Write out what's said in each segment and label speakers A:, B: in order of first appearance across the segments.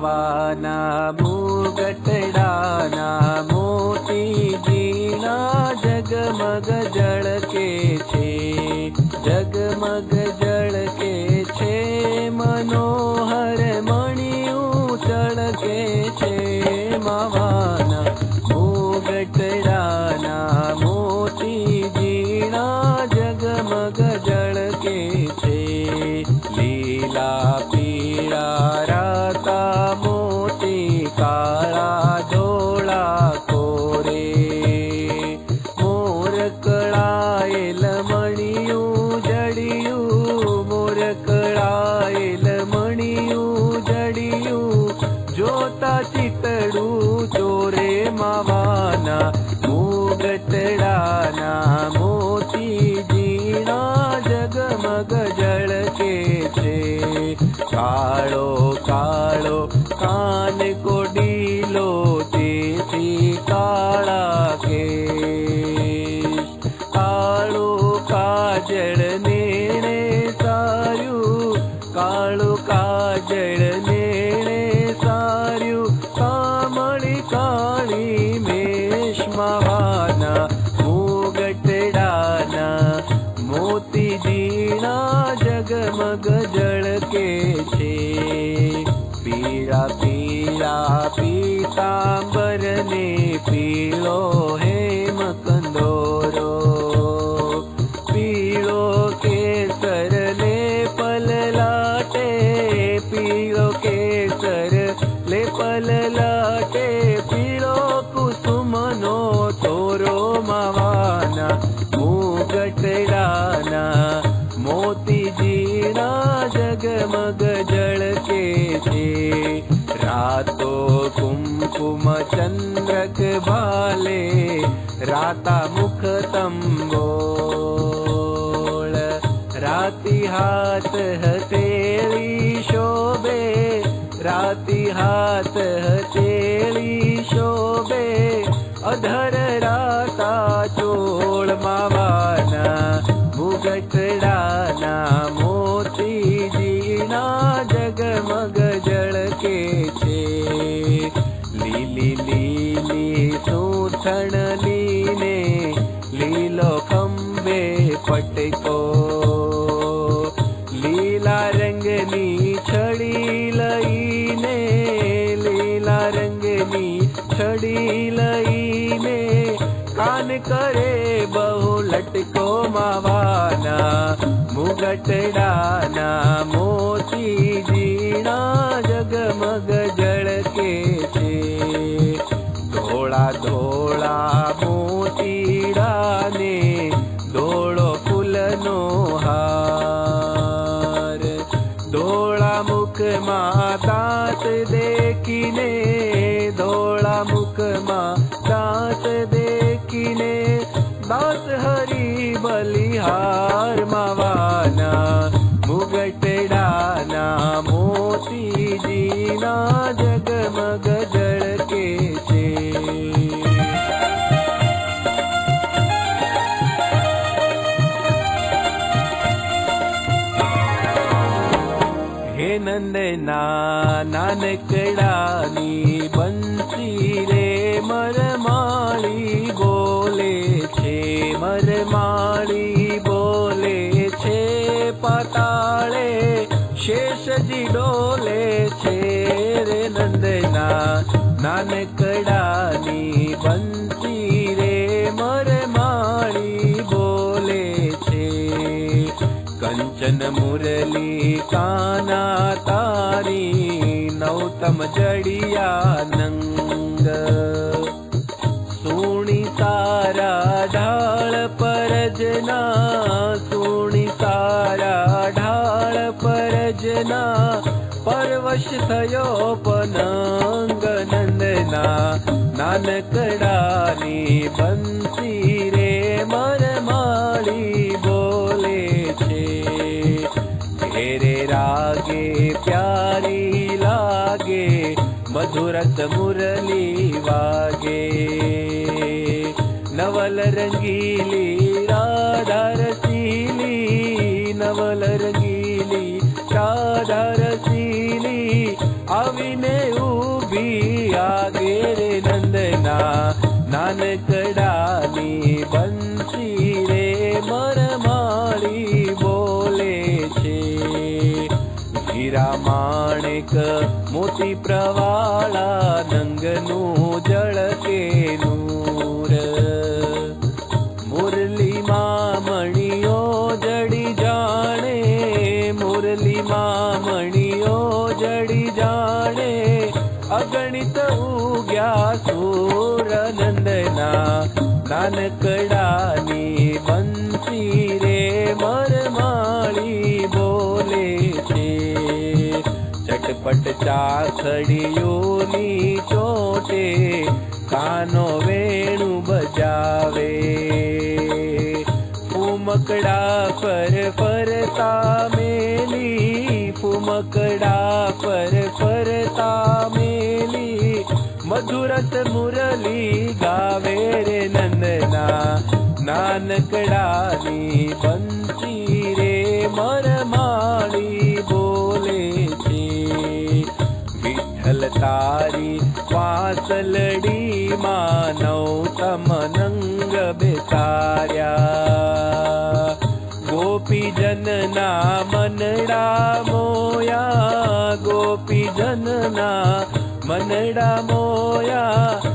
A: भावाना मोर करायल मणियूं जड़ियूं जोता चितड़ूं चोरे मवाना मूगतड़ाना चिडुरे मागतरा जगमग जल के छे कालो कालो कान गोडि लो च काला के कालो काज ने કાળું કાજળ નેણે સાર્યું કામળી કાળી મેષ માવાના મુગટડાના મોતી જીણા જગમગ जगमग जल के दे रातो कुमकुम चन्दक भे राता मुख तम्बो राति हाथ तेलि शोभे राति हाथ चेलि शोभे. अधर पट को। लीला रंगनी छड़ी लई ने लीला रंगनी छड़ी लई ने कान करे बहु लटको मावाना मुगटडाना मोती जीना, जगमग जड़ के धोला धोला દાંત દેખીને દાંત હરી બલિહાર માવાના મુગટડાના મોતીજીના જગમગ જળકે છે હે નંદના નાનકડાની નાનકડાની બંતી રે મરમાળી બોલે છે. કંચન મુરલી કાના તારી નવતમ જડિયા નંગ ज्ञान कडाली बंसी रे मनमाळी बोले छे हेरे रागे प्यारी लागे मधुरत मुरली वागे। नवल रङ्गीली रा नवल रङ्गीली शाधार अविने નાનકડાની બંસી રે મરમાળી બોલે છે હીરા માણેક મોતી પ્રવાળા નંગનું જળકે નૂર મુરલીમાં મણિયો જડી જાણે મુરલીમાં મણિયો જડી જાણે અગણિત ઉગ્યા સુર નંદના નાનકડાની બંસી રે મરમાળી બોલે છે. ચટપટ ચાખડીઓની ચોટે કાનો વેણું બજાવે. ફૂમકડા પર ફરતા મેલી, ફૂમકડા પર ફરતા મેલી, મધુરત મુરલી નાનકડાની બંસી રે મરમાળી બોલે છે વિઠ્ઠલ તારી વાસલડી માનવ તમનંગ બેસાર્યા ગોપીજનના મનડા મોયા ગોપીજનના મનડા મોયા ન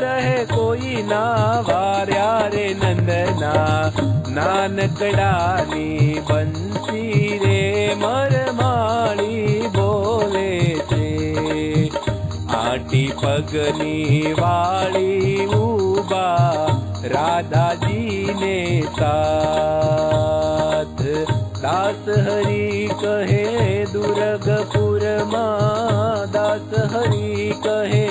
A: રહે કોઈ ના વાર્યા રે નંદના નાનકડાની બંસી રે મરમાળી બોલે છે આટી પગની વાળી ઉબા રાધાજીને સાથ દાસ હરી કહે દુર્ગપુરમાં દાસ હરી કહે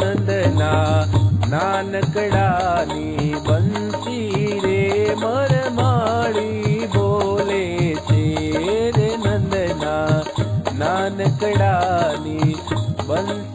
A: नन्दना नानकडानि बीरे मरमाणी बोले चेर नन्दना बंसी